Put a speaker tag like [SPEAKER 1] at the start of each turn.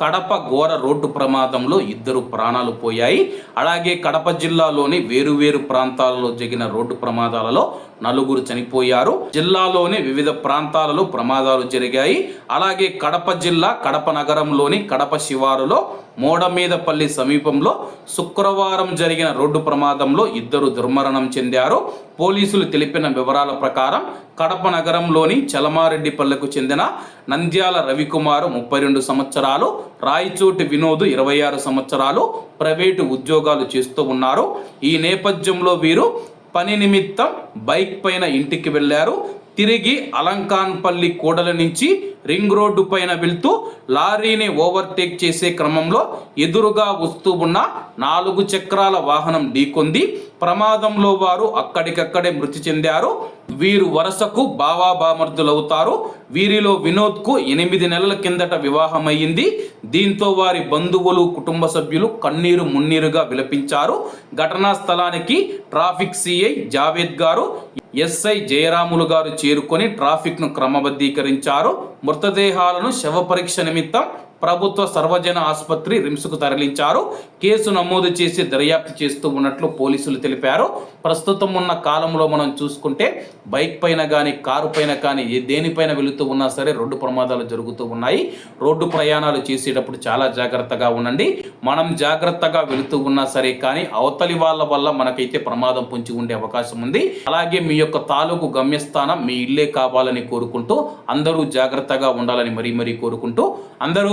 [SPEAKER 1] కడప ఘోర రోడ్డు ప్రమాదంలో ఇద్దరు ప్రాణాలు పోయాయి. అలాగే కడప జిల్లాలోని వేరువేరు ప్రాంతాలలో జరిగిన రోడ్డు ప్రమాదాలలో నలుగురు చనిపోయారు. జిల్లాలోని వివిధ ప్రాంతాలలో ప్రమాదాలు జరిగాయి. అలాగే కడప జిల్లా కడప నగరంలోని కడప శివారులో మోడమీదపల్లి సమీపంలో శుక్రవారం జరిగిన రోడ్డు ప్రమాదంలో ఇద్దరు దుర్మరణం చెందారు. పోలీసులు తెలిపిన వివరాల ప్రకారం కడప నగరంలోని చలమారెడ్డిపల్లెకు చెందిన నంద్యాల రవికుమార్ ముప్పై రెండు సంవత్సరాలు రాయచోటి వినోద్ ఇరవై ఆరు సంవత్సరాలు ప్రైవేటు ఉద్యోగాలు చేస్తూ ఉన్నారు. ఈ నేపథ్యంలో వీరు పని నిమిత్తం బైక్ పైన ఇంటికి వెళ్ళారు. తిరిగి అలంకాన్పల్లి కూడల నుంచి రింగ్ రోడ్డు పైన వెళ్తూ లారీని ఓవర్టేక్ చేసే క్రమంలో ఎదురుగా వస్తూ ఉన్న నాలుగు చక్రాల వాహనం ఢీకొంది. ప్రమాదంలో వారు అక్కడికక్కడే మృతి చెందారు. వీరు వరుసకు బావాబామర్దులవుతారు. వీరిలో వినోద్కు ఎనిమిది నెలల కిందట వివాహమయ్యింది. దీంతో వారి బంధువులు కుటుంబ సభ్యులు కన్నీరు మున్నీరుగా విలపించారు. ఘటనా స్థలానికి ట్రాఫిక్ సిఐ జావేద్ గారు ఎస్ఐ జయరాములు గారు చేరుకొని ట్రాఫిక్ను క్రమబద్ధీకరించారు. మృతదేహాలను శవ పరీక్ష నిమిత్తం ప్రభుత్వ సర్వజన ఆసుపత్రి రిమ్స్కు తరలించారు. కేసు నమోదు చేసి దర్యాప్తు చేస్తూ ఉన్నట్లు పోలీసులు తెలిపారు. ప్రస్తుతం ఉన్న కాలంలో మనం చూసుకుంటే బైక్ పైన కానీ కారు పైన కానీ ఏ దేనిపైన వెళుతూ ఉన్నా సరే రోడ్డు ప్రమాదాలు జరుగుతూ ఉన్నాయి. రోడ్డు ప్రయాణాలు చేసేటప్పుడు చాలా జాగ్రత్తగా ఉండండి. మనం జాగ్రత్తగా వెళుతూ ఉన్నా సరే కానీ అవతలి వాళ్ళ వల్ల మనకైతే ప్రమాదం పొంచి ఉండే అవకాశం ఉంది. అలాగే మీ యొక్క తాలూకు గమ్యస్థానం మీ ఇల్లే కావాలని కోరుకుంటూ అందరూ జాగ్రత్తగా ఉండాలని మరీ మరీ కోరుకుంటూ అందరూ